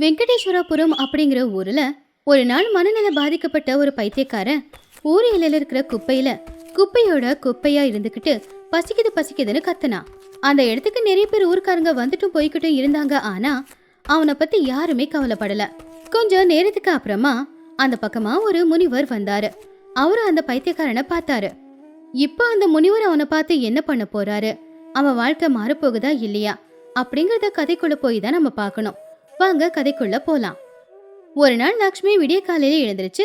வெங்கடேஸ்வரபுரம் அப்படிங்கிற ஊர்ல ஒரு நாள் மனநல பாதிக்கப்பட்ட ஒரு பைத்தியக்காரன் ஊர் எல்லையில இருக்கிற குப்பையில குப்பையோட குப்பையா இருந்துகிட்டு பசிக்குது பசிக்குதுன்னு கத்துனான். அந்த இடத்துக்கு நிறைய பேர் ஊர்க்காரங்க வந்துட்டும் போய்கிட்டும் இருந்தாங்க. ஆனா அவனை பத்தி யாருமே கவலைப்படல. கொஞ்சம் நேரத்துக்கு அப்புறமா அந்த பக்கமா ஒரு முனிவர் வந்தாரு. அவரு அந்த பைத்தியக்காரனை பார்த்தாரு. இப்போ அந்த முனிவர் அவனை பார்த்து என்ன பண்ண போறாரு? அவன் வாழ்க்கை மாறப்போகுதா இல்லையா? அப்படிங்கறத கதைக்குள்ள போய் தான் நம்ம பார்க்கணும். வாங்க கதைக்குள்ள போலாம். ஒரு நாள் லக்ஷ்மி விடிய காலையில எழுந்திருச்சு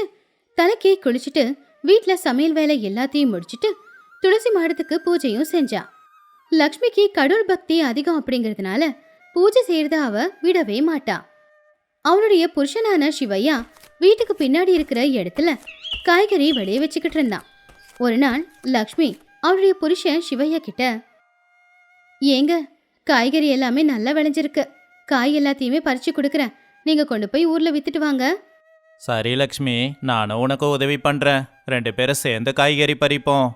தலைக்கே குளிச்சுட்டு வீட்டில் சமையல் வேலை எல்லாத்தையும் முடிச்சுட்டு துளசி மாடத்துக்கு பூஜையும் செஞ்சா. லக்ஷ்மிக்கு கடவுள் பக்தி அதிகம் அப்படிங்கிறதுனால பூஜை செய்யறத அவ விடவே மாட்டா. அவனுடைய புருஷனான சிவையா வீட்டுக்கு பின்னாடி இருக்கிற இடத்துல காய்கறி விளைய வச்சுக்கிட்டு இருந்தான். ஒரு நாள் லக்ஷ்மி அவருடைய புருஷன் சிவையா கிட்ட ஏங்க காய்கறி எல்லாமே நல்லா விளைஞ்சிருக்கு. காய் எல்லாத்தையுமே பறிச்சு கொடுக்குறேன். நீங்க கொண்டு போய் ஊர்ல வித்துட்டு வாங்க. சரி லக்ஷ்மி. நானும் உனக்கு உதவி பண்றேன். ரெண்டு பேரும் சேர்ந்து காய்கறி பறிப்போம்.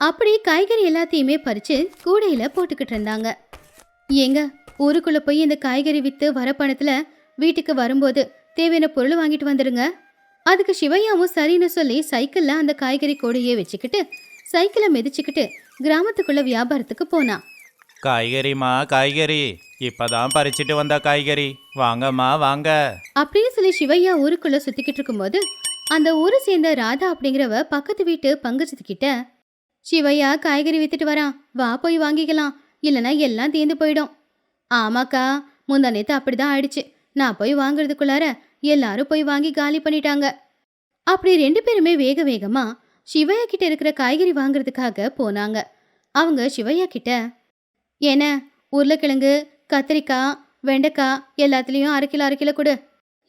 அப்படி காய்கறி எல்லாத்தையுமே பறிச்சு கூடையில போட்டுக்கிட்டு இருந்தாங்க. ஏங்க ஊருக்குள்ள போய் இந்த காய்கறி வித்து வர பணத்துல வீட்டுக்கு வரும்போது தேவையான பொருள் வாங்கிட்டு வந்துடுங்க. அதுக்கு சிவையாவும் சரின்னு சொல்லி சைக்கிள்ல அந்த காய்கறி கூடையே வச்சுக்கிட்டு சைக்கிளை மிதிச்சுக்கிட்டு கிராமத்துக்குள்ள வியாபாரத்துக்கு போனான் காய்கறிமா காய்கறி. இப்பதான் பறிச்சிட்டு வந்த காய்கறி. வாங்கம்மா வாங்க. அப்படின்னு சொல்லி சிவையா ஊருக்குள்ள சுத்திக்கிட்டு இருக்கும்போது அந்த ஊரை சேர்ந்த ராதா அப்படிங்கிறவ பக்கத்து வீட்டு பங்குச்சது கிட்ட சிவையா காய்கறி வித்துட்டு வரான் வா போய் வாங்கிக்கலாம். இல்லைன்னா எல்லாம் தீர்ந்து போயிடும். ஆமாக்கா முந்தா நேத்து அப்படிதான் ஆயிடுச்சு. நான் போய் வாங்குறதுக்குள்ளார எல்லாரும் போய் வாங்கி காலி பண்ணிட்டாங்க. அப்படி ரெண்டு பேருமே வேக வேகமா சிவையா கிட்ட இருக்கிற காய்கறி வாங்குறதுக்காக போனாங்க. அவங்க சிவையா கிட்ட என்ன உருளைக்கிழங்கு கத்திரிக்காய் வெண்டைக்காய் எல்லாத்துலேயும் அரை கிலோ அரை கிலோ கொடு.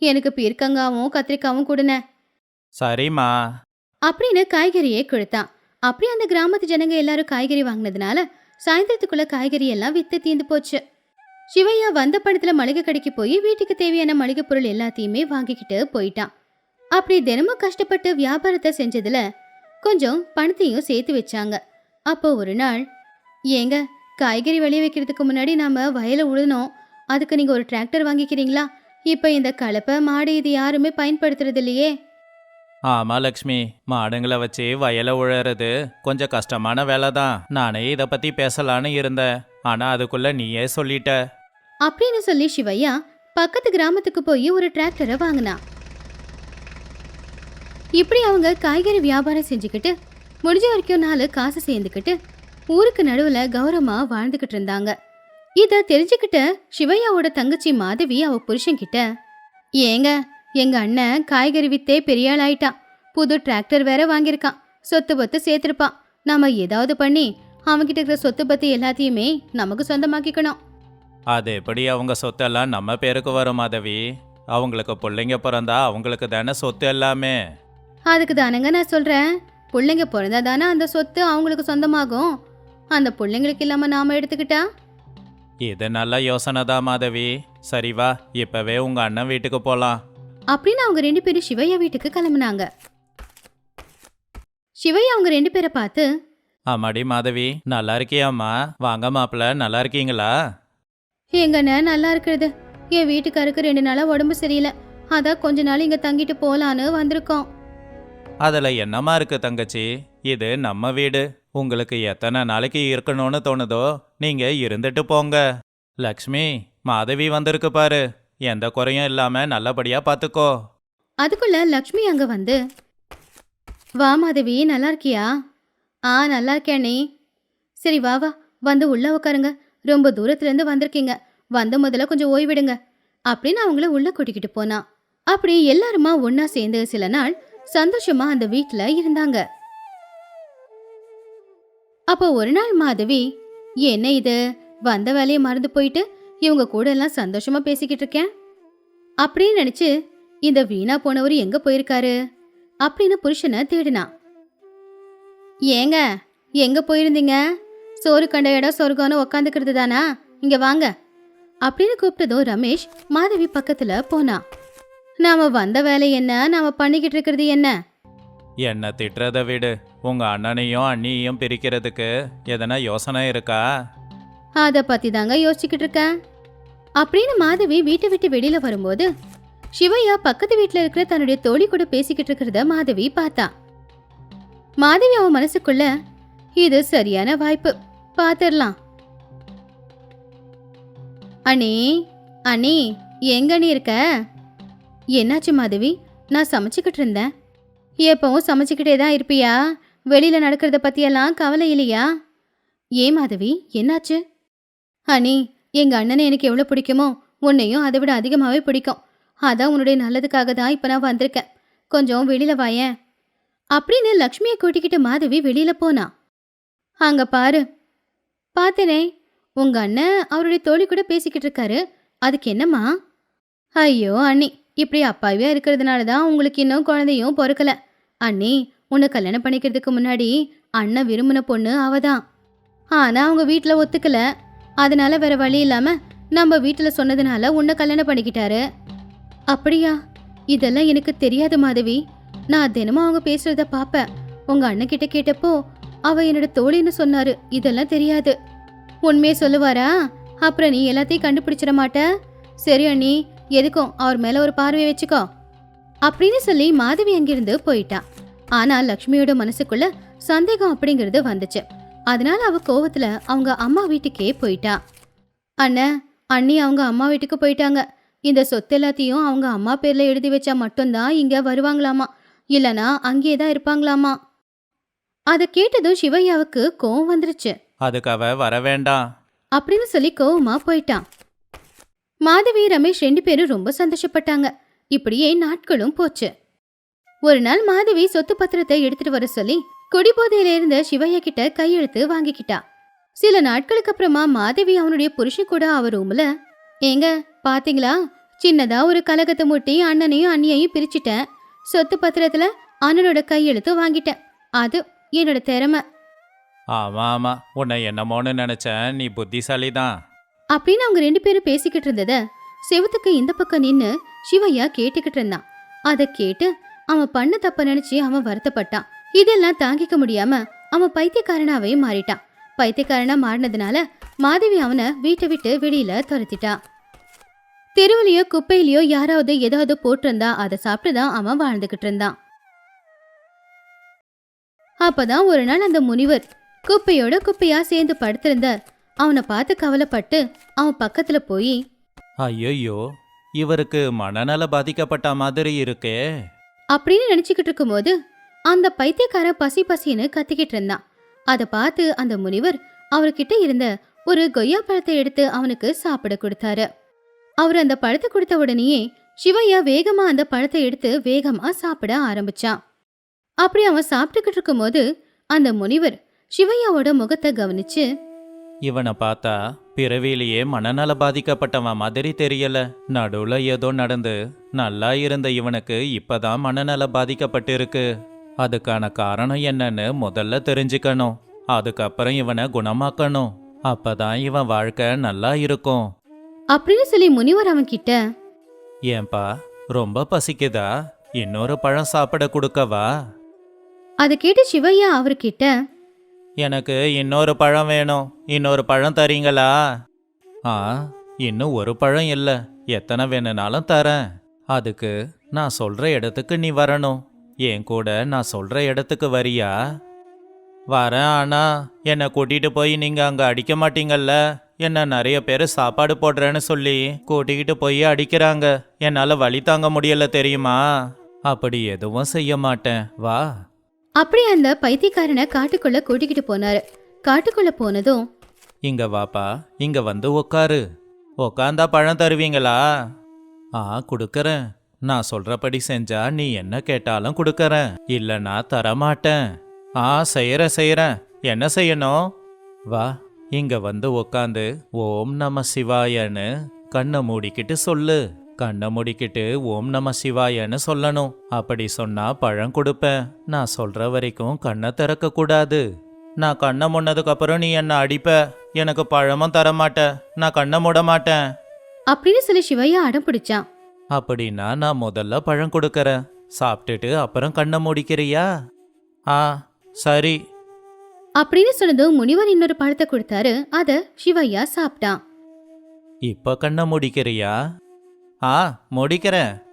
எனக்கு பீர்க்கங்காவும் கத்திரிக்காவும் கொடுன சரிம்மா. அப்படின்னு காய்கறியே கொடுத்தான். அப்படி அந்த கிராமத்து ஜனங்க எல்லாரும் காய்கறி வாங்கினதுனால சாயந்தரத்துக்குள்ள காய்கறி எல்லாம் வித்து தீந்து போச்சு. சிவையா வந்த பணத்துல மளிகை கடைக்கு போய் வீட்டுக்கு தேவையான மளிகை பொருள் எல்லாத்தையுமே வாங்கிக்கிட்டு போயிட்டான். அப்படி தினமும் கஷ்டப்பட்டு வியாபாரத்தை செஞ்சதுல கொஞ்சம் பணத்தையும் சேர்த்து வச்சாங்க. அப்போ ஒரு நாள் ஏங்க காய்கறி விளைய வைக்கிறதுக்கு முன்னாடி நாம வயலை உழுனோம் அதுக்கு நீங்க ஒரு டிராக்டர் வாங்கிக்கிறீங்களா? இப்போ இந்த கலப்பை மாடு இது யாருமே பயன்படுத்துறது இல்லையே ஆமா லக்ஷ்மி. மாடுங்களை வச்சு வயலை உழறது கொஞ்சம் கஷ்டமான வேலை தான் நானே இதை பத்தி பேசலான்னு இருந்தேன். ஆனா அதுக்குள்ள நீயே சொல்லிட்ட. அப்படின்னு சொல்லி சிவையா பக்கத்து கிராமத்துக்கு போய் ஒரு டிராக்டரை வாங்கினான் இப்படி அவங்க காய்கறி வியாபாரம் செஞ்சுக்கிட்டு முடிஞ்ச வரைக்கும் நாலு காசு சேர்ந்துக்கிட்டு ஊருக்கு நடுவுல கௌரவமா வாழ்ந்துகிட்டு இருந்தாங்க. இத தெரிஞ்சுக்கிட்ட சிவையாவோட தங்கச்சி மாதவி அவ புருஷன்கிட்ட ஏங்க எங்க அண்ணன் காய்கறி வித்தே பெரிய ஆள் ஆயிட்டான். புது டிராக்டர் வேற வாங்கியிருக்கான். சொத்து பத்து சேர்த்திருப்பான். நாம ஏதாவது பண்ணி அவன்கிட்ட இருக்கிற சொத்து பத்து எல்லாத்தையுமே நமக்கு சொந்தமாக்கிக்கணும். அது எப்படி அவங்க சொத்தெல்லாம் நம்ம பேருக்கு வரும் மாதவி? அவங்களுக்கு பிள்ளைங்க பிறந்தா அவங்களுக்கு தானே சொத்து எல்லாமே. அதுக்கு தானங்க நான் சொல்றேன். பிள்ளைங்க பிறந்தா தானே அந்த சொத்து அவங்களுக்கு சொந்தமாகும். அந்த பிள்ளைங்களுக்கு இல்லாம நாம எடுத்துக்கிட்டா? இது நல்ல யோசனை தான் மாதவி. சரி வா இப்பவே உங்க அண்ணன் வீட்டுக்கு போலாம். அப்படின்னு அவங்க ரெண்டு பேரும் சிவையா வீட்டுக்கு கிளம்புனாங்க. சிவையா அவங்க ரெண்டு பேரை பார்த்து ஆமாடி மாதவி. நல்லா இருக்கியாம்மா. வாங்க மாப்பிள்ள. நல்லா இருக்கீங்களா? எங்கண்ணே நல்லா இருக்கிறது. என் வீட்டுக்காருக்கு ரெண்டு நாளா உடம்பு சரியில்லை. அதான் கொஞ்ச நாள் இங்க தங்கிட்டு போலான்னு வந்திருக்கோம். அதில் என்னம்மா இருக்கு தங்கச்சி? இது நம்ம வீடு. உங்களுக்கு எத்தனை நாளைக்கு இருக்கணும்னு தோணுதோ நீங்க இருந்துட்டு போங்க. லக்ஷ்மி மாதவி வந்திருக்கு பாரு. எந்த குறையும் இல்லாம நல்லபடியா பாத்துக்கோ. அதுக்குள்ள லக்ஷ்மி அங்க வந்து வா மாதவி நல்லா இருக்கியா? ஆ நல்லா இருக்கேன் நீ சரி வா வா. வந்து உள்ள உட்காருங்க ரொம்ப தூரத்துலேருந்து வந்திருக்கீங்க. வந்த முதல்ல கொஞ்சம் ஓய்விடுங்க. அப்படின்னு அவங்கள உள்ள கூட்டிக்கிட்டு போனா. அப்படி எல்லாருமா ஒன்னா சேர்ந்து சில நாள் சந்தோஷமா அந்த வீட்டுல இருந்தாங்க. அப்போ ஒரு நாள் மாதவி என்ன இது? வந்த வேலையை மறந்து போயிட்டு இவங்க கூட எல்லாம் சந்தோஷமா பேசிக்கிட்டு இருக்கேன்? அப்படின்னு நினைச்சு இந்த வீணா போனவர் எங்க போயிருக்காரு? அப்படின்னு புருஷனை தேடினா. ஏங்க எங்க போயிருந்தீங்க? சோறு கண்ட இடம் சொர்க்கம்னு உக்காந்துக்கிறது தானா? இங்க வாங்க. அப்படின்னு கூப்பிட்டதும் ரமேஷ் மாதவி பக்கத்துல போனா. நாம வந்த வேலை என்ன? நாம பண்ணிக்கிட்டு இருக்கிறது என்ன? என்ன திட்டுறத விடு. உங்க அண்ணனையும் அண்ணியையும் பிரிக்கிறதுக்கு எதனா யோசனை இருக்கா? அதை பத்தி தாங்க யோசிச்சுக்கிட்டு இருக்கேன். அப்படின்னு மாதவி வீட்டை விட்டு வெளியில வரும்போது சிவையா பக்கத்து வீட்ல இருக்கிற தன்னுடைய தோழி கூட பேசிக்கிட்டு இருக்கிறத மாதவி பார்த்தா. மாதவி அவன் மனசுக்குள்ள இது சரியான வாய்ப்பு. பாத்திரலாம். அண்ணி அண்ணி எங்க நீ இருக்க? என்னாச்சு மாதவி? நான் சமைச்சுக்கிட்டு இருந்தேன். எப்பவும் சமைச்சுக்கிட்டே தான் இருப்பியா? வெளியில் நடக்கிறத பற்றியெல்லாம் கவலை இல்லையா? ஏன் மாதவி என்னாச்சு? அனி எங்கள் அண்ணனை எனக்கு எவ்வளோ பிடிக்குமோ உன்னையும் அதை விட அதிகமாகவே பிடிக்கும். அதான் உன்னுடைய நல்லதுக்காக தான் இப்போ நான் வந்திருக்கேன். கொஞ்சம் வெளியில் வாயேன் அப்படின்னு லக்ஷ்மியை கூட்டிக்கிட்டு மாதவி வெளியில் போனா. அங்கே பாரு. பார்த்தனே உங்கள் அண்ணன் அவருடைய தோழி கூட பேசிக்கிட்டு இருக்காரு. அதுக்கு என்னம்மா? ஐயோ அண்ணி இப்படி அப்பாவியா இருக்கிறதுனால தான் உங்களுக்கு இன்னும் குழந்தையும் பிறக்கல. அண்ணி உன்னை கல்யாணம் பண்ணிக்கிறதுக்கு முன்னாடி அண்ணன் விரும்பின பொண்ணு அவதான். ஆனா அவங்க வீட்டில் ஒத்துக்கல. அதனால வேற வழி இல்லாம நம்ம வீட்டில் சொன்னதுனால உன்னை கல்யாணம் பண்ணிக்கிட்டாரு. அப்படியா? இதெல்லாம் எனக்கு தெரியாது மாதவி. நான் தினமும் அவங்க பேசுறத பாப்பேன். உங்க அண்ணன் கிட்ட கேட்டப்போ அவ என்னோட தோழின்னு சொன்னாரு. இதெல்லாம் தெரியாது. உண்மையை சொல்லுவாரா? அப்புறம் நீ எல்லாத்தையும் கண்டுபிடிச்சிட மாட்ட? சரி அண்ணி எதுக்கும் அவர் மேல ஒரு பார்வை வச்சுக்கோ. அப்படின்னு சொல்லி மாதவி அங்கிருந்து போயிட்டா. ஆனா லக்ஷ்மியோட மனசுக்குள்ள சந்தேகம் அப்படிங்கிறது வந்துச்சு. அதனால அவ கோவத்துல அவங்க அம்மா வீட்டுக்கே போயிட்டா. அண்ணன் அண்ணி அவங்க அம்மா வீட்டுக்கு போயிட்டாங்க. இந்த சொத்து எல்லாத்தையும் அவங்க அம்மா பேர்ல எழுதி வச்சா மட்டும்தான் இங்க வருவாங்களாமா? இல்லனா அங்கேயே தான் இருப்பாங்களாமா? அதை கேட்டதும் சிவையாவுக்கு கோவம் வந்துருச்சு. அதுக்கு அவ வர வேண்டாம். அப்படின்னு சொல்லி கோவமா போயிட்டான் மாதவி ரமேஷ் ரெண்டு பேரும் ரொம்ப சந்தோஷப்பட்டாங்க. இப்படியே நாட்களும் போச்சு. ஒரு நாள் மாதவி சொத்து பத்திரத்தை எடுத்துட்டு வர சொல்லி குடிபோதையில இருந்த சிவையா கிட்ட கையெழுத்து வாங்கிக்கிட்டா. சில நாட்களுக்கு அப்புறமா மாதவி அவனுடைய புருஷன் கூட அவர் ரூம்ல ஏங்க பாத்தீங்களா? சின்னதா ஒரு கலகத்தை மூட்டி அண்ணனையும் அண்ணியையும் பிரிச்சுட்டேன். சொத்து பத்திரத்துல அண்ணனோட கையெழுத்து வாங்கிட்டேன். அது என்னோட திறமை. ஆமா ஆமா. உன்னை என்னமோன்னு நினைச்சேன். நீ புத்திசாலி தான் அப்படின்னு அவங்க ரெண்டு பேரும் பேசிக்கிட்டு இருந்தத செவுத்துக்கு இந்த பக்கம் நின்னு சிவையா கேட்டுக்கிட்டு இருந்தான். அதை கேட்டு அவன் பண்ண தப்ப நினைச்சு அவன் வருத்தப்பட்டான். இதெல்லாம் தாங்கிக்க முடியாம அவன் பைத்தியக்காரனாவே மாறிட்டான். பைத்தியக்காரனா மாறினதுனால மாதவி அவனை வீட்டை விட்டு வெளியில துரத்திட்டா. தெருவிலையோ குப்பையிலையோ யாராவது ஏதாவது போட்டிருந்தா அதை சாப்பிட்டுதான் அவன் வாழ்ந்துகிட்டு இருந்தான். அப்பதான் ஒரு நாள் அந்த முனிவர் குப்பையோட குப்பையா சேர்ந்து படுத்திருந்தார். அவனை பார்த்து கவலைப்பட்டு அவன் பக்கத்துல போய் ஐயோ இவருக்கு மனநல பாதிக்கப்பட்ட மாதிரி இருக்கே. அப்படின்னு நினைச்சுக்கிட்டு இருக்கும்போது அந்த பைத்தியக்காரன் பசி பசின்னு கத்திக்கிட்டு இருந்தான். அதை பார்த்து அந்த முனிவர் அவர்கிட்ட இருந்த ஒரு கொய்யா பழத்தை எடுத்து அவனுக்கு சாப்பிட கொடுத்தாரு. அவர் அந்த பழத்தை கொடுத்த உடனேயே சிவையா வேகமா அந்த பழத்தை எடுத்து வேகமா சாப்பிட ஆரம்பிச்சான். அப்படி அவன் சாப்பிட்டுக்கிட்டு இருக்கும்போது அந்த முனிவர் சிவையாவோட முகத்தை கவனிச்சு இவனை பார்த்தா பிறவிலேயே மனநல பாதிக்கப்பட்டவன் மாதிரி தெரியல. நடுவுல ஏதோ நடந்து நல்லா இருந்த இவனுக்கு இப்பதான் மனநல பாதிக்கப்பட்டிருக்கு. அதுக்கான காரணம் என்னன்னு முதல்ல தெரிஞ்சுக்கணும். அதுக்கப்புறம் இவனை குணமாக்கணும். அப்பதான் இவன் வாழ்க்கை நல்லா இருக்கும். அப்படின்னு சொல்லி முனிவர் அவன் கிட்ட ஏன்பா ரொம்ப பசிக்குதா? இன்னொரு பழம் சாப்பிட கொடுக்கவா? அதை கேட்டு சிவையா அவர்கிட்ட எனக்கு இன்னொரு பழம் வேணும். இன்னொரு பழம் தரீங்களா? ஆ இன்னும் ஒரு பழம் இல்லை. எத்தனை வேணும்னாலும் தரேன். அதுக்கு நான் சொல்ற இடத்துக்கு நீ வரணும். என் கூட நான் சொல்ற இடத்துக்கு வரியா? வரேன் ஆனா என்னை கூட்டிட்டு போய் நீங்க அங்க அடிக்க மாட்டீங்கல்ல. என்ன நிறைய பேர் சாப்பாடு போடுறேன்னு சொல்லி கூட்டிக்கிட்டு போய் அடிக்கிறாங்க. என்னால வழி தாங்க முடியல தெரியுமா? அப்படி எதுவும் செய்ய மாட்டேன். வா. அப்படி அந்த பைத்தியக்காரனை காட்டுக்குள்ள கூட்டிக்கிட்டு போனாரு. காட்டுக்குள்ள போனதும் இங்க வாப்பா இங்க வந்து உக்காரு. உக்காந்தா பழம் தருவீங்களா? ஆ கொடுக்கறேன். நான் சொல்றபடி செஞ்சா நீ என்ன கேட்டாலும் கொடுக்கறேன். இல்லனா தரமாட்டேன். ஆ செய்யற செய்யறேன் என்ன செய்யணும்? வா இங்க வந்து உக்காந்து ஓம் நம சிவாயன்னு கண்ணை மூடிக்கிட்டு சொல்லு. கண்ணை மூடிக்கிட்டு ஓம் நம சிவாயன்னு சொல்லணும். அப்படி சொன்னா பழம் கொடுப்பேன். நான் சொல்ற வரைக்கும் கண்ணை திறக்க கூடாது நான் கண்ணை முன்னதுக்கு அப்புறம் நீ என்ன அடிப்ப? எனக்கு பழமும் தர மாட்ட நான் கண்ணை மூட மாட்டேன். அப்படின்னு சொல்லி சிவையா அடம் பிடிச்சான். அப்படின்னா நான் முதல்ல பழம் கொடுக்கறேன். சாப்பிட்டுட்டு அப்புறம் கண்ணை மூடிக்கிறியா? ஆ சரி. அப்படின்னு சொன்னதும் முனிவர் இன்னொரு பழத்தை கொடுத்தாரு. அத சிவையா சாப்பிட்டான். இப்ப கண்ணை முடிக்கிறியா? ஆ முடிக்கிறேன்.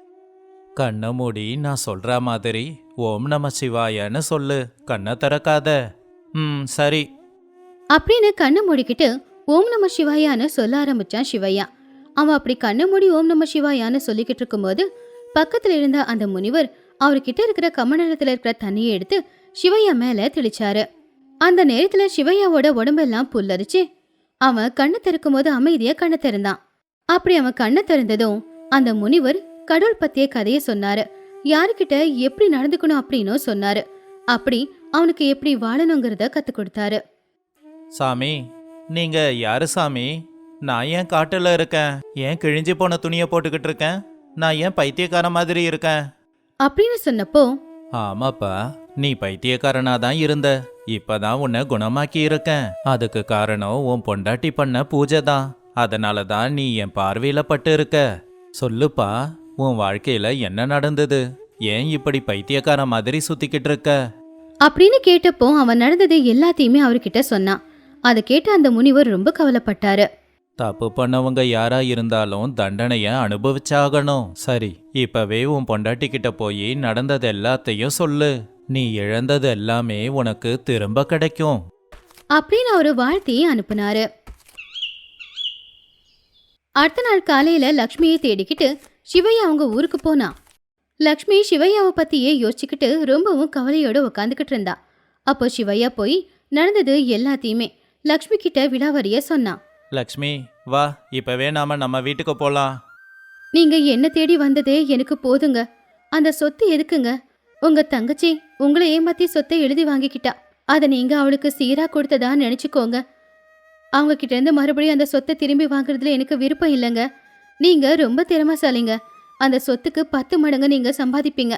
கண்ணை மூடி நான் சொல்ற மாதிரி ஓம் நம சிவாயன்னு சொல்லு. கண்ணை திறக்காத. ம் சரி. அப்படின்னு கண்ணை மூடிக்கிட்டு ஓம் நம சிவாயான்னு சொல்ல ஆரம்பிச்சான் சிவையா. அவன் அப்படி கண்ணை மூடி ஓம் நம சிவாயான்னு சொல்லிக்கிட்டு இருக்கும்போது பக்கத்துல இருந்த அந்த முனிவர் அவர்கிட்ட இருக்கிற கமண்டலத்துல இருக்கிற தண்ணியை எடுத்து சிவையா மேல தெளிச்சாரு. அந்த நேரத்துல சிவையாவோட உடம்பெல்லாம் புல்லரிச்சு அவன் கண்ணை திறக்கும் போது அமைதியா கண்ணை திறந்தான். அப்படி அவன் கண்ணை திறந்ததும் அந்த முனிவர் கடவுள் பத்திய கதையை சொன்னாரு. யாருக்கிட்ட எப்படி நடந்துக்கணும் அப்படின்னும் சொன்னாரு. அப்படி அவனுக்கு எப்படி வாழணுங்கிறத கத்து கொடுத்தாரு. சாமி நீங்க யாரு சாமி? நான் ஏன் காட்டுல இருக்கேன்? ஏன் கிழிஞ்சு போன துணியை போட்டுக்கிட்டு இருக்கேன்? நான் ஏன் பைத்தியக்கார மாதிரி இருக்கேன்? அப்படின்னு சொன்னப்போ ஆமாப்பா நீ பைத்தியக்காரனா தான் இருந்த. இப்பதான் உன்னை குணமாக்கி இருக்கேன். அதுக்கு காரணம் உன் பொண்டாட்டி பண்ண பூஜை தான். அதனால தான் நீ என் பார்வையில பட்டு இருக்க. சொல்லுப்பா உன் வாழ்க்கையில என்ன நடந்தது? ஏன் இப்படி பைத்தியக்கார மாதிரி சுத்திக்கிட்டு இருக்க? அப்படின்னு கேட்டப்போ அவன் நடந்தது எல்லாத்தையுமே அவர்கிட்ட சொன்னான். அதை கேட்ட அந்த முனிவர் ரொம்ப கவலைப்பட்டாரு. தப்பு பண்ணவங்க யாரா இருந்தாலும் தண்டனைய அனுபவிச்சாகணும். சரி இப்பவே உன் பொண்டாட்டி கிட்ட போய் நடந்தது எல்லாத்தையும் சொல்லு. நீ இழந்தது எல்லாமே உனக்கு திரும்ப கிடைக்கும். அப்படின்னு அவரு வாழ்த்தையே அனுப்புனாரு. அடுத்த நாள் காலையில லக்ஷ்மியை தேடிக்கிட்டு சிவையா அவங்க ஊருக்கு போனா. லக்ஷ்மி சிவையாவை பத்தியே யோசிச்சுக்கிட்டு ரொம்பவும் கவலையோட உட்காந்துக்கிட்டு இருந்தா. அப்போ சிவையா போய் நடந்தது எல்லாத்தையுமே லக்ஷ்மி கிட்ட விடாவரிய சொன்னான் லக்ஷ்மி வா இப்பவே நாம நம்ம வீட்டுக்கு போலாம். நீங்க என்ன தேடி வந்ததே எனக்கு போதுங்க. அந்த சொத்து எதுக்குங்க? உங்க தங்கச்சி உங்களை ஏமாத்தி சொத்தை எழுதி வாங்கிக்கிட்டா. அதை நீங்க அவளுக்கு சீரா கொடுத்ததா நினைச்சுக்கோங்க. அவங்க கிட்டேருந்து மறுபடியும் அந்த சொத்தை திரும்பி வாங்குறதுல எனக்கு விருப்பம் இல்லைங்க. நீங்கள் ரொம்ப திறமைசாலிங்க. அந்த சொத்துக்கு பத்து மடங்கு நீங்கள் சம்பாதிப்பீங்க.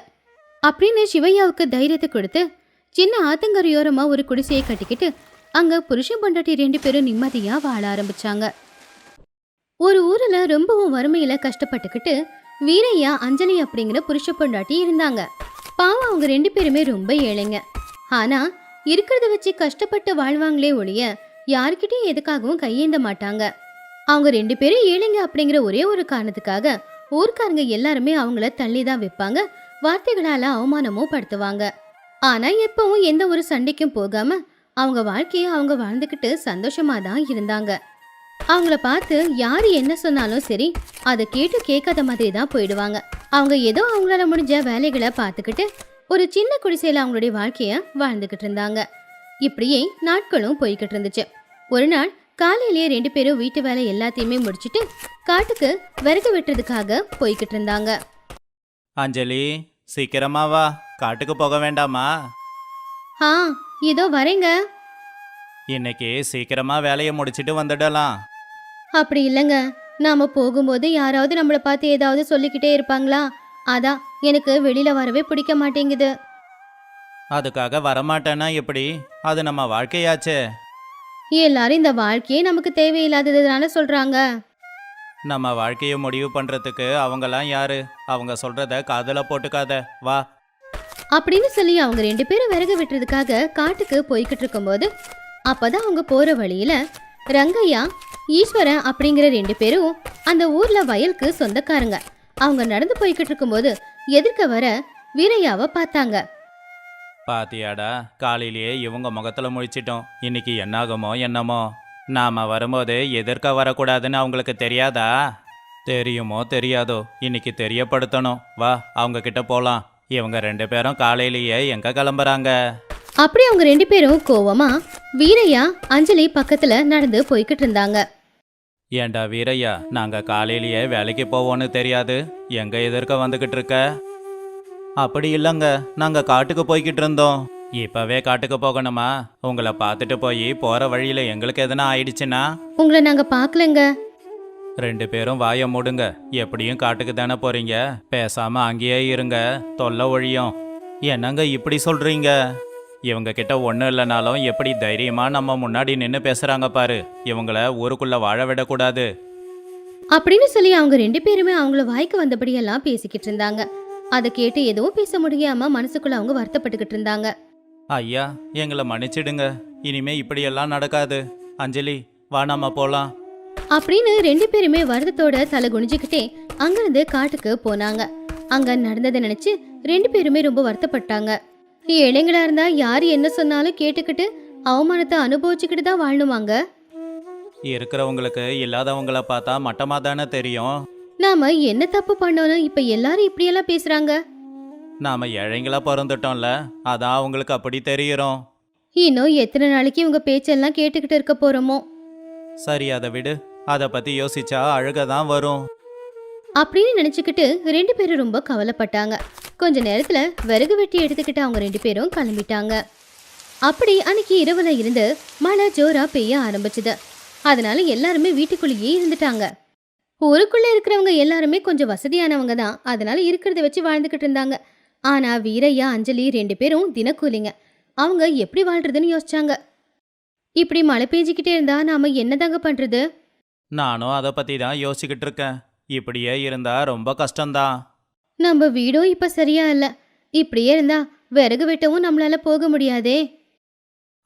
அப்படின்னு சிவையாவுக்கு தைரியத்தை கொடுத்து சின்ன ஆத்தங்கரையோரமாக ஒரு குடிசையை கட்டிக்கிட்டு அங்கே புருஷன் பொண்டாட்டி ரெண்டு பேரும் நிம்மதியாக வாழ ஆரம்பிச்சாங்க. ஒரு ஊரில் ரொம்பவும் வறுமையில் கஷ்டப்பட்டுக்கிட்டு வீரையா அஞ்சலி அப்படிங்கிற புருஷ பொண்டாட்டி இருந்தாங்க. பாவம் அவங்க ரெண்டு பேருமே ரொம்ப ஏழைங்க. ஆனால் இருக்கிறத வச்சு கஷ்டப்பட்டு வாழ்வாங்களே ஒழிய யாருக்கிட்டையும் எதுக்காகவும் கையேந்த மாட்டாங்க. அவங்க ரெண்டு பேரும் ஏழைங்க அப்படிங்கிற ஒரே ஒரு காரணத்துக்காக ஊர்க்காரங்க எல்லாருமே அவங்கள தள்ளி தான் வைப்பாங்க. வார்த்தைகளால அவமானமும் படுத்துவாங்க. ஆனா எப்பவும் எந்த ஒரு சண்டைக்கும் போகாம அவங்க வாழ்க்கையை அவங்க வாழ்ந்துக்கிட்டு சந்தோஷமா தான் இருந்தாங்க. அவங்கள பார்த்து யார் என்ன சொன்னாலும் சரி அதை கேட்டு கேட்காத மாதிரி தான் போயிடுவாங்க. அவங்க ஏதோ அவங்களால முடிஞ்ச வேலைகளை பார்த்துக்கிட்டு ஒரு சின்ன குடிசையில் அவங்களுடைய வாழ்க்கையை வாழ்ந்துக்கிட்டு இருந்தாங்க. இப்படியே நாட்களும் போய்கிட்டு இருந்துச்சு. ஒரு நாள் காலையிலேயே ரெண்டு பேரும் வீட்டு வேலை எல்லாத்தையுமே முடிச்சிட்டு காட்டுக்கு விறகு வெட்டுறதுக்காக போய்கிட்டு இருந்தாங்க. அஞ்சலி சீக்கிரமா வா. காட்டுக்கு போக வேண்டாமா? ஆ இதோ வரேங்க. இன்னைக்கு சீக்கிரமா வேலையை முடிச்சிட்டு வந்துடலாம். அப்படி இல்லைங்க. நாம போகும்போது யாராவது நம்மளை பார்த்து ஏதாவது சொல்லிக்கிட்டே இருப்பாங்களா? அதான் எனக்கு வெளியில வரவே பிடிக்க மாட்டேங்குது. அதுக்காக வரமாட்டேன்னா எப்படி? அது நம்ம வாழ்க்கையாச்சே. எல்லாரும் இந்த வாழ்க்கையே நமக்கு தேவையில்லாததுனால சொல்றாங்க. நம்ம வாழ்க்கையை முடிவு பண்றதுக்கு அவங்கலாம் யாரு? அவங்க சொல்றத காதுல போட்டுக்காத. வா. அப்படின்னு சொல்லி அவங்க ரெண்டு பேரும் விறகு வெட்டுறதுக்காக காட்டுக்கு போய்கிட்டு இருக்கும்போது அப்பதான் அவங்க போற வழியில ரங்கையா ஈஸ்வரன் அப்படிங்கிற ரெண்டு பேரும் அந்த ஊர்ல வயலுக்கு சொந்தக்காரங்க. அவங்க நடந்து போய்கிட்டு இருக்கும்போது எதிர்க்க வர வீரையாவை பார்த்தாங்க. பாத்தியாடா? காலையிலேயே இவங்க முகத்துல முழிச்சிட்டோம். இன்னைக்கு என்னாகுமோ என்னமோ? நாம வரும்போது எதிர்க்க வரக்கூடாதுன்னு அவங்களுக்கு தெரியாதா? தெரியுமோ தெரியாதோ? இன்னைக்கு தெரியப்படுத்தணும். வா அவங்க கிட்ட போலாம். இவங்க ரெண்டு பேரும் காலையிலேயே எங்க கிளம்புறாங்க? அப்படி அவங்க ரெண்டு பேரும் கோவமா வீரையா அஞ்சலி பக்கத்துல நடந்து போய்கிட்டு இருந்தாங்க. ஏண்டா வீரையா நாங்க காலையிலேயே வேலைக்கு போவோன்னு தெரியாது. எங்க எதிர்க்க வந்துகிட்டு இருக்க? அப்படி இல்லைங்க. நாங்க காட்டுக்கு போய்கிட்டு இருந்தோம். இப்பவே காட்டுக்கு போகணுமா? உங்களை பார்த்துட்டு போய் போற வழியில எங்களுக்கு எதனா ஆயிடுச்சுன்னா? உங்களை நாங்க பார்க்கலங்க. ரெண்டு பேரும் வாய மூடுங்க. எப்படியும் காட்டுக்கு தானே போறீங்க. பேசாம அங்கேயே இருங்க. தொல்லை ஒழியும். என்னங்க இப்படி சொல்றீங்க? இவங்க கிட்ட ஒன்றும் இல்லைனாலும் எப்படி தைரியமா நம்ம முன்னாடி நின்று பேசுறாங்க பாரு. இவங்கள ஊருக்குள்ள வாழ விடக்கூடாது. அப்படின்னு சொல்லி அவங்க ரெண்டு பேருமே அவங்கள வாய்க்கு வந்தபடியெல்லாம் பேசிக்கிட்டு இருந்தாங்க. அதை கேட்டு எதுவும் பேச முடியாம மனசுக்குள்ள அவங்க வருத்தப்பட்டுக்கிட்டு இருந்தாங்க. ஐயா எங்களை மன்னிச்சிடுங்க. இனிமே இப்படியெல்லாம் நடக்காது. அஞ்சலி வா நாம போலாம். அப்படின்னு ரெண்டு பேருமே வருத்தத்தோட தலை குனிஞ்சுக்கிட்டே அங்கிருந்து காட்டுக்கு போனாங்க. அங்க நடந்ததை நினைச்சு ரெண்டு பேருமே ரொம்ப வருத்தப்பட்டாங்க. இளைஞரா இருந்தா யார் என்ன சொன்னாலும் கேட்டுக்கிட்டு அவமானத்தை அனுபவிச்சுக்கிட்டு தான் வாழணுமாங்க? இருக்கிறவங்களுக்கு இல்லாதவங்கள பார்த்தா மட்டமா தானே தெரியும். நாம என்ன தப்பு பண்ணோன்னு இப்ப எல்லாரும் இப்படியெல்லாம் பேசுறாங்க? நாம ஏழைங்களா பிறந்துட்டோம்ல அதான் அவங்களுக்கு அப்படி தெரியுறோம் இன்னும் எத்தனை நாளைக்கு உங்க பேச்செல்லாம் கேட்டுக்கிட்டு இருக்க போறோமோ? சரி அதை விடு. அதை பத்தி யோசிச்சா அழுக தான் வரும். அப்படின்னு நினைச்சுக்கிட்டு ரெண்டு பேரும் ரொம்ப கவலைப்பட்டாங்க. கொஞ்ச நேரத்துல விறகு வெட்டி எடுத்துக்கிட்டு அவங்க ரெண்டு பேரும் கிளம்பிட்டாங்க. அப்படி அன்னைக்கு இரவுல இருந்து மழை ஜோரா பெய்ய ஆரம்பிச்சுது. அதனால எல்லாருமே வீட்டுக்குள்ளேயே இருந்துட்டாங்க. ஊருக்குள்ள இருக்கிறவங்க எல்லாருமே கொஞ்சம் வசதியானவங்க தான். அதனால இருக்கிறத வச்சு வாழ்ந்துகிட்டு இருந்தாங்க. ஆனா வீரையா அஞ்சலி ரெண்டு பேரும் தினக்கூலிங்க. அவங்க எப்படி வாழ்றதுன்னு யோசிச்சாங்க. இப்படி மழை பெஞ்சிக்கிட்டே இருந்தா நாம என்னதாங்க பண்றது? நானும் அதை பத்தி தான் யோசிச்சுக்கிட்டு இருக்கேன். இப்படியே இருந்தா ரொம்ப கஷ்டம்தான். நம்ம வீடும் இப்ப சரியா இல்ல. இப்படியே இருந்தா விறகு வெட்டவும் நம்மளால போக முடியாதே.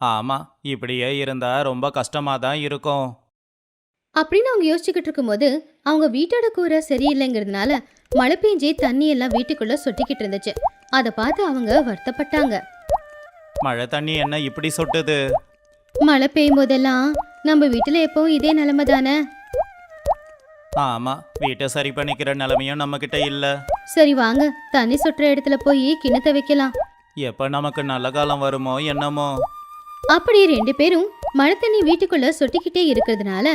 ஆமா இப்படியே இருந்தா ரொம்ப கஷ்டமா தான் இருக்கும். அப்படின்னு அவங்க யோசிச்சுக்கிட்டு இருக்கும்போது அவங்க வீட்டோட கூரை சரியில்லைங்கிறதுனால மழை பெஞ்சு தண்ணி எல்லாம் வீட்டுக்குள்ள சொட்டிக்கிட்டு இருந்துச்சு. அதை பார்த்து அவங்க வருத்தப்பட்டாங்க. மழை தண்ணி என்ன இப்படி சொட்டுது? மழை பெய்யும் போதெல்லாம் நம்ம வீட்டுல எப்பவும் இதே நிலைமை தானே? ஆமா வீட்டை சரி பண்ணிக்கிற நிலைமையும் நம்ம கிட்ட இல்ல. சரி வாங்க தண்ணி சொட்டுற இடத்துல போய் கிணத்த வைக்கலாம். எப்ப நமக்கு நல்ல காலம் வருமோ என்னமோ. அப்படி ரெண்டு பேரும் மழை தண்ணி வீட்டுக்குள்ள சொட்டிக்கிட்டே இருக்கிறதுனால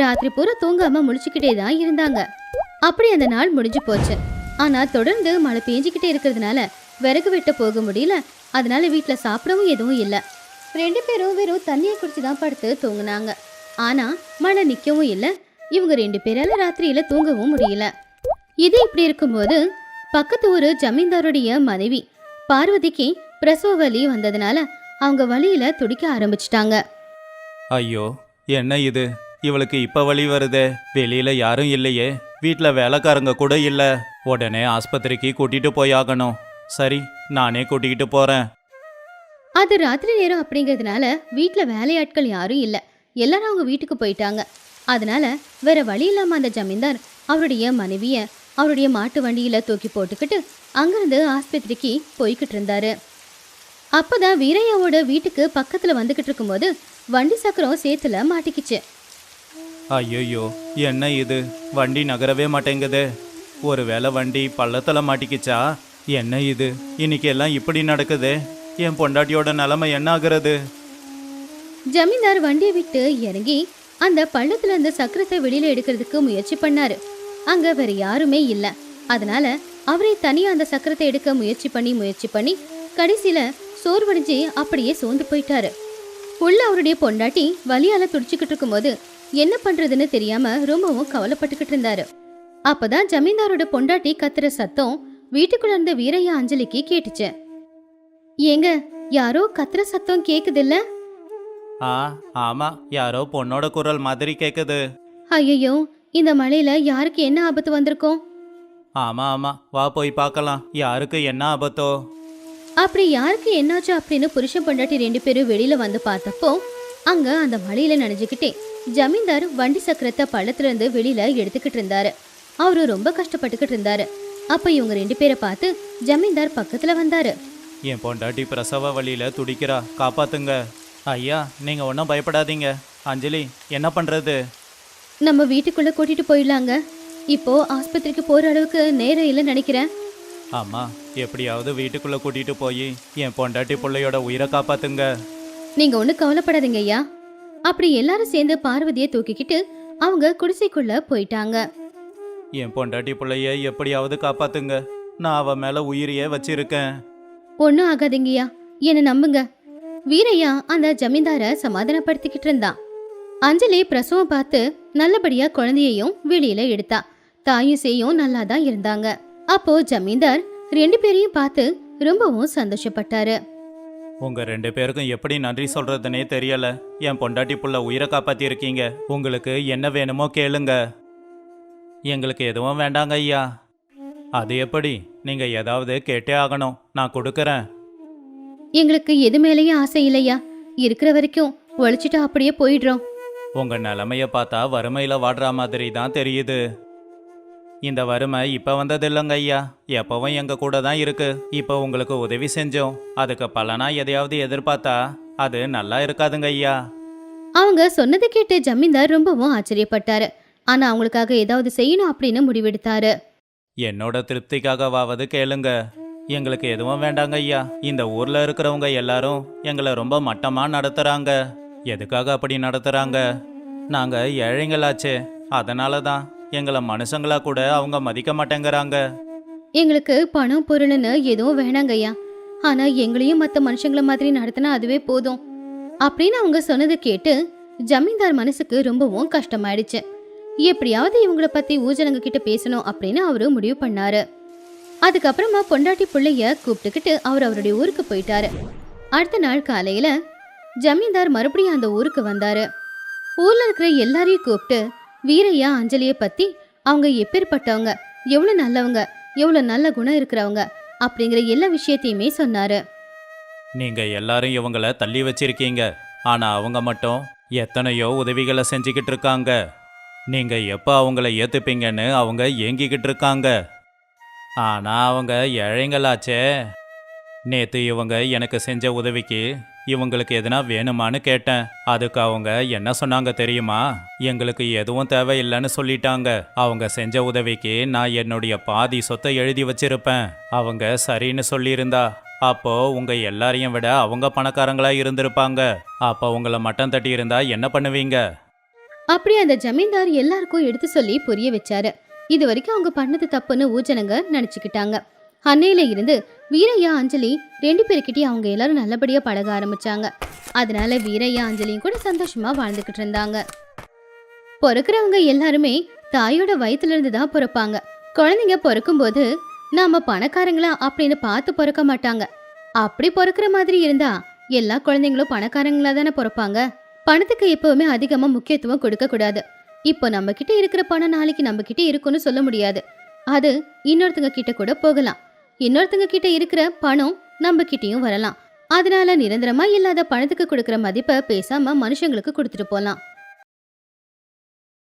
ராத்திரி பூரா தூங்காம முழிச்சுக்கிட்டே தான் இருந்தாங்க. அப்படி அந்த நாள் முடிஞ்சு போச்சு. ஆனா தொடர்ந்து மழை பெஞ்சிக்கிட்டே இருக்கிறதுனால விறகு வெட்ட போக முடியல. அதனால வீட்ல சாப்பிடவும் எதுவும் இல்ல. ரெண்டு பேரும் வெறும் தண்ணியை குடிச்சு தான் படுத்து தூங்குனாங்க. ஆனா மழை நிக்கவும் இல்ல. இவங்க ரெண்டு பேரால ராத்திரியில தூங்கவும் முடியல. இது இப்படி இருக்கும்போது பக்கத்து ஒரு ஜமீன்தாருடைய மனைவி பார்வதிக்கு பிரசவ வலி வந்ததுனால அவங்க வழியில துடிக்க ஆரம்பிச்சிட்டாங்க. ஐயோ என்ன இது? இவளுக்கு இப்ப வழி வருதே. வெளியில யாரும் இல்லையே. வீட்ல வேலைக்காரங்க கூட இல்ல. உடனே ஆஸ்பத்திரிக்கு கூட்டிட்டு போயாகணும் சரி நானே கூட்டிக்கிட்டு போறேன். அது ராத்திரி நேரம் அப்படிங்கிறதுனால வீட்ல வேலையாட்கள் யாரும் இல்ல. எல்லாரும் அவங்க வீட்டுக்கு போயிட்டாங்க. அதனால வேற வழி இல்லாம அந்த ஜமீன்தார் அவருடைய மனைவிய அவருடைய மாட்டு வண்டியில தூக்கி போட்டுக்கிட்டு அங்கிருந்து ஆஸ்பத்திரிக்கு போய்கிட்டு இருந்தாரு. அப்பதான் வீரையாவோட வீட்டுக்கு பக்கத்துல வந்துகிட்டு இருக்கும்போது வண்டி சக்கரம் சேத்துல மாட்டிக்கிச்சு. ஐயோ என்ன இது? வண்டி நகரவே மாட்டேங்குது. ஒருவேளை வண்டி பள்ளத்துல மாட்டிக்கிச்சா? என்ன இது? இன்னைக்கு எல்லாம் இப்படி நடக்குது. என் பொண்டாட்டியோட நிலைமை என்ன ஆகுறது? ஜமீன்தார் வண்டியை விட்டு இறங்கி அந்த பள்ளத்துல இருந்து சக்கரத்தை வெளியில எடுக்கிறதுக்கு முயற்சி பண்ணாரு. அங்க வேற யாருமே இல்ல. அதனால அவரே தனியா அந்த சக்கரத்தை எடுக்க முயற்சி பண்ணி முயற்சி பண்ணி கடைசியில சோர்வடைஞ்சு அப்படியே சோர்ந்து போயிட்டாரு. உள்ள அவருடைய பொண்டாட்டி வலியால துடிச்சுக்கிட்டு இருக்கும்போது என்ன பண்றதுன்னு தெரியாம ரொம்பவும் கவலைப்பட்டுக்கிட்டு இருந்தாரு. அப்பதான் ஜமீன்தாரோட பொண்டாட்டி கத்துற சத்தம் வீட்டுக்குள்ள இருந்த வீரையா அஞ்சலிக்கு கேட்டுச்சு. ஏங்க யாரோ கத்துற சத்தம் கேக்குதுல்ல? ஆ ஆமா யாரோ பொண்ணோட குரல் மாதிரி கேக்குது. ஐயோ இந்த மழையில யாருக்கு என்ன ஆபத்து வந்திருக்கும்? ஆமா ஆமா வா போய் பார்க்கலாம் யாருக்கு என்ன ஆபத்தோ. அப்படி யாருக்கு என்னாச்சு அப்படின்னு புருஷன் பொண்டாட்டி ரெண்டு பேரும் வெளியில வந்து பார்த்தப்போ அங்க அந்த மழையில நனைஞ்சுக்கிட்டே ஜமீன்தார் வண்டி சக்கரத்தை பள்ளத்துல இருந்து வெளியில எடுத்துக்கிட்டு இருந்தாரு. அவரு ரொம்ப கஷ்டப்பட்டுக்கிட்டு இருந்தாரு. அப்ப இவங்க ரெண்டு பேரை பார்த்து ஜமீன்தார் பக்கத்துல வந்தாரு. என் பொண்டாட்டி பிரசவ வழியில துடிக்கிறா. காப்பாத்துங்க. ஐயா நீங்க ஒன்றும் பயப்படாதீங்க. அஞ்சலி என்ன பண்றது? நம்ம வீட்டுக்குள்ள கூட்டிட்டு போயிடலாங்க. இப்போ ஆஸ்பத்திரிக்கு போற அளவுக்கு நேரம் இல்லைன்னு நினைக்கிறேன். ஆமா எப்படியாவது வீட்டுக்குள்ள கூட்டிட்டு போய் என் பொண்டாட்டி பிள்ளையோட உயிரை காப்பாத்துங்க. நீங்க ஒண்ணு கவலைப்படாதீங்க ஐயா. அப்படி எல்லாரும் சேர்ந்து பார்வதியை தூக்கிக்கிட்டு அவங்க குடிசைக்குள்ள போயிட்டாங்க. என் பொண்டாட்டி பிள்ளைய எப்படியாவது காப்பாத்துங்க. நான் அவ மேல உயிரையே வச்சிருக்கேன். ஒன்னும் ஆகாதீங்கய்யா என்ன நம்புங்க. வீரையா அந்த ஜமீன்தார சமாதானப்படுத்திக்கிட்டு இருந்தான் அஞ்சலி பிரசவம் பார்த்து நல்லபடியா குழந்தையையும் வெளியில எடுத்தா. தாயும் சேயும் நல்லா தான் இருந்தாங்க. அப்போ ஜமீன்தார் ரெண்டு பேரையும் பார்த்து ரொம்பவும் சந்தோஷப்பட்டாரு. உங்க ரெண்டு பேருக்கும் எப்படி நன்றி சொல்றதுனே தெரியல. என் பொண்டாட்டி புள்ள உயிரை காப்பாத்தி இருக்கீங்க உங்களுக்கு என்ன வேணுமோ கேளுங்க. எங்களுக்கு எதுவும் வேண்டாங்க ஐயா. அது எப்படி? நீங்க ஏதாவது கேட்டே ஆகணும். நான் கொடுக்கறேன். எங்களுக்கு எது மேலேயும் ஆசை இல்லையா? இருக்கிற வரைக்கும் ஒழிச்சிட்டு அப்படியே போயிடுறோம். உங்க நிலைமைய பார்த்தா வறுமையில வாடுற மாதிரி தான் தெரியுது. இந்த வறுமை இப்ப வந்தது இல்லைங்க ஐயா. எப்பவும் எங்க கூட தான் இருக்கு. இப்ப உங்களுக்கு உதவி செஞ்சோம். அதுக்கு பலனா எதையாவது எதிர்பார்த்தா அது நல்லா இருக்காதுங்க ஐயா. அவங்க சொன்னதை கேட்டு ஜமீன்தார் ரொம்பவும் ஆச்சரியப்பட்டாரு. ஆனா அவங்களுக்காக ஏதாவது செய்யணும் அப்படின்னு முடிவெடுத்தாரு. என்னோட திருப்திக்காகவாவது கேளுங்க. எங்களுக்கு எதுவும் வேண்டாங்க ஐயா. இந்த ஊர்ல இருக்கிறவங்க எல்லாரும் எங்களை ரொம்ப மட்டமா நடத்துறாங்க. எதுக்காக அப்படி நடத்துறாங்க? நாங்க ஏழைங்களாச்சே. அதனால தான் எங்களை மனுஷங்களா கூட அவங்க மதிக்க மாட்டேங்கிறாங்க. எங்களுக்கு பணம் பொருள்னு எதுவும் வேணாங்கய்யா. ஆனா எங்களையும் மத்த மனுஷங்கள மாதிரி நடத்தினா அதுவே போதும். அப்படின்னு அவங்க சொன்னதை கேட்டு ஜமீன்தார் மனசுக்கு ரொம்பவும் கஷ்டமாயிடுச்சு. எப்படியாவது இவங்கள பத்தி ஊஜனங்க கிட்ட பேசணும் அப்படின்னு அவரு முடிவு பண்ணாரு. அதுக்கப்புறமா பொண்டாட்டி பிள்ளைய கூப்பிட்டுக்கிட்டு அவர் அவருடைய ஊருக்கு போயிட்டாரு. அடுத்த நாள் காலையில ஜமீன்தார் மறுபடியும் அந்த ஊருக்கு வந்தாரு. ஊர்ல இருக்கிற எல்லாரையும் கூப்பிட்டு வீரையா அஞ்சலியை பத்தி அவங்க எப்பேற்பட்டவங்க எவ்வளவு நல்லவங்க எவ்வளவு நல்ல குணம் இருக்கிறவங்க அப்படிங்கிற எல்லா விஷயத்தையுமே சொன்னாரு. நீங்க எல்லாரும் இவங்கள தள்ளி வச்சிருக்கீங்க. ஆனா அவங்க மட்டும் எத்தனையோ உதவிகளை செஞ்சுக்கிட்டு இருக்காங்க. நீங்க எப்ப அவங்கள ஏத்துப்பீங்கன்னு அவங்க ஏங்கிக்கிட்டு இருக்காங்க. ஆனா அவங்க ஏழைங்களாச்சே. நேத்து இவங்க எனக்கு செஞ்ச உதவிக்கு இவங்களுக்கு எதுனா வேணுமான்னு கேட்டேன். அதுக்கு அவங்க என்ன சொன்னாங்க தெரியுமா? எங்களுக்கு எதுவும் தேவையில்லைன்னு சொல்லிட்டாங்க. அவங்க செஞ்ச உதவிக்கு நான் என்னுடைய பாதி சொத்தை எழுதி வச்சிருப்பேன். அவங்க சரின்னு சொல்லியிருந்தா அப்போ உங்க எல்லாரையும் விட அவங்க பணக்காரங்களா இருந்திருப்பாங்க. அப்போ உங்களை மட்டம் தட்டி இருந்தா என்ன பண்ணுவீங்க? அப்படி அந்த ஜமீன்தார் எல்லாருக்கும் எடுத்து சொல்லி புரிய வச்சாரு. இது வரைக்கும் அவங்க பண்ணது தப்புன்னு ஊஜனங்க நினைச்சுக்கிட்டாங்க. அன்னையில இருந்து வீரையா அஞ்சலி ரெண்டு பேருக்கிட்டயும் அவங்க எல்லாரும் நல்லபடியா பழக ஆரம்பிச்சாங்க. அதனால வீரையா அஞ்சலியும் கூட சந்தோஷமா வாழ்ந்துகிட்டு இருந்தாங்க. பிறக்கிறவங்க எல்லாருமே தாயோட வயித்துல இருந்து தான் பிறப்பாங்க. குழந்தைங்க பிறக்கும்போது நாம பணக்காரங்களா அப்படின்னு பார்த்து பிறக்க மாட்டாங்க. அப்படி பிறக்கிற மாதிரி இருந்தா எல்லா குழந்தைங்களும் பணக்காரங்களா தானே பிறப்பாங்க? பணத்துக்கு எப்பவுமே அதிகமா முக்கியத்துவம் கொடுக்க கூடாது. இப்போ நம்ம கிட்ட இருக்கிற பணம் நாளைக்கு நம்ம கிட்ட இருக்குன்னு சொல்ல முடியாது. அது இன்னொருத்தங்க கிட்ட கூட போகலாம். இன்னொருத்தங்க கிட்ட இருக்கிற பணம் நம்ம கிட்டயும் வரலாம். அதனால நிரந்தரமா இல்லாத பணத்துக்கு கொடுக்கற மதிப்பை பேசாம மனுஷங்களுக்கு கொடுத்துட்டு போலாம்.